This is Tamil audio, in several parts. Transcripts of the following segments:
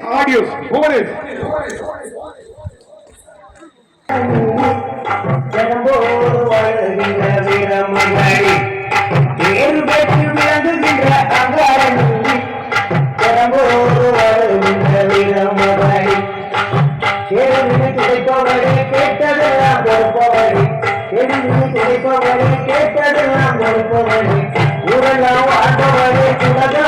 ஆடியோஸ் புவனேஷ் ஜனம்போடு வாழ்கின்ற வீரமங்கை கேட்டதெல்லாம் கொடுப்பவரே கேட்டதெல்லாம் கொடுப்பவரே ஊரெல்லாம் வாழ்பவரே சுடகாலம்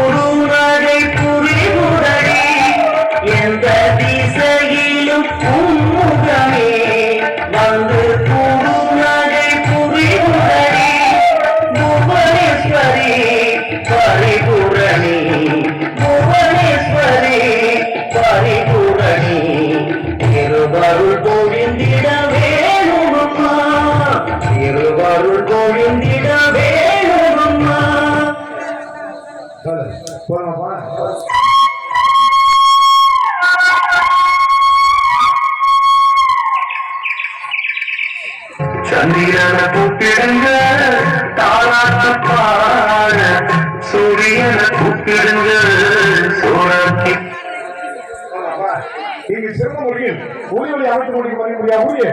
திருவருள் கோவிந்திட வேணுமம்மா. திருவருள் கோவிந்திட வேணுமம்மா சொல்லு போலாம் சந்திரன கூப்பிடுங்க தாராட்டு பாட. முடியும் இங்கு சிறந்த முறையில் அமைத்து முடிக்க முடியாது